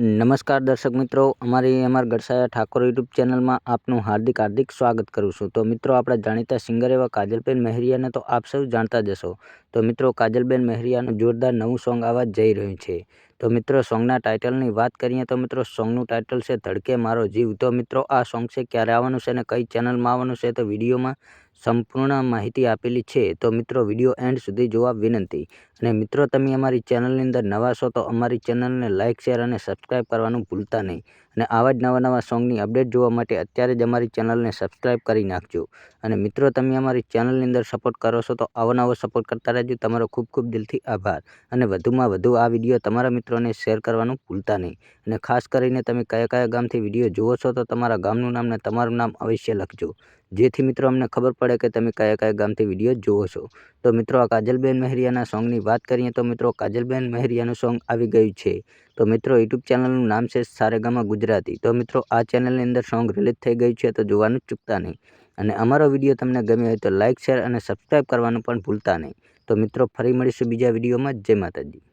નમસ્કાર દર્શક મિત્રો, અમારી અમાર ગરસાયા ઠાકોર યુટ્યુબ ચેનલમાં આપનું હાર્દિક હાર્દિક સ્વાગત કરું છું. તો મિત્રો, આપણે જાણીતા સિંગર એવા કાજલબેન મહેરિયાને તો આપ સૌ જાણતા જશો તો મિત્રો, કાજલબેન મહેરિયાનું જોરદાર નવું સોંગ આવવા જઈ રહ્યું છે. તો મિત્રો, સોંગના ટાઇટલની વાત કરીએ તો મિત્રો, સોંગનું ટાઇટલ છે ધડકે મારો જીવ. તો મિત્રો, આ સોંગ છે ક્યારે આવવાનું છે અને કઈ ચેનલમાં આવવાનું છે તો વિડીયોમાં સંપૂર્ણ માહિતી આપેલી છે, તો મિત્રો વીડિયો એન્ડ સુધી જોવા વિનંતી. અને મિત્રો, તમે અમારી ચેનલની અંદર નવા છો, તો અમારી ચેનલને લાઇક શેર અને સબસ્ક્રાઈબ કરવાનું ભૂલતા નહીં. અને આવા જ નવા નવા સોંગની અપડેટ જોવા માટે અત્યારે જ અમારી ચેનલને સબસ્ક્રાઈબ કરી નાખજો. અને મિત્રો, તમે અમારી ચેનલની અંદર સપોર્ટ કરો છો તો આવો નવો સપોર્ટ કરતા રહેજો. તમારો ખૂબ ખૂબ દિલથી આભાર. અને વધુમાં વધુ આ વીડિયો તમારા મિત્રોને શેર કરવાનું ભૂલતા નહીં. અને ખાસ કરીને તમે કયા કયા ગામથી વીડિયો જુઓ છો તો તમારા ગામનું નામ ને તમારું નામ અવશ્ય લખજો. જેથી મિત્રો, અમને ખબર પડે કે તમે કયા કયા ગામથી વીડિયો જુઓ છો. તો મિત્રો, આ કાજલબેન મહેરિયાના સોંગની વાત કરીએ તો મિત્રો, કાજલબેન મહેરિયાનું સોંગ આવી ગયું છે. તો મિત્રો, યુટ્યુબ ચેનલનું નામ છે સારેગામા ગુજરાતી. તો મિત્રો, આ ચેનલની અંદર સોંગ રિલીઝ થઈ ગયું છે તો જોવાનું ચૂકતા નહીં. અને અમારો વીડિયો તમને ગમ્યો હોય તો લાઇક શેર અને સબસ્ક્રાઈબ કરવાનું પણ ભૂલતા નહીં. તો મિત્રો, ફરી મળીશું બીજા વિડીયોમાં. જય માતાજી.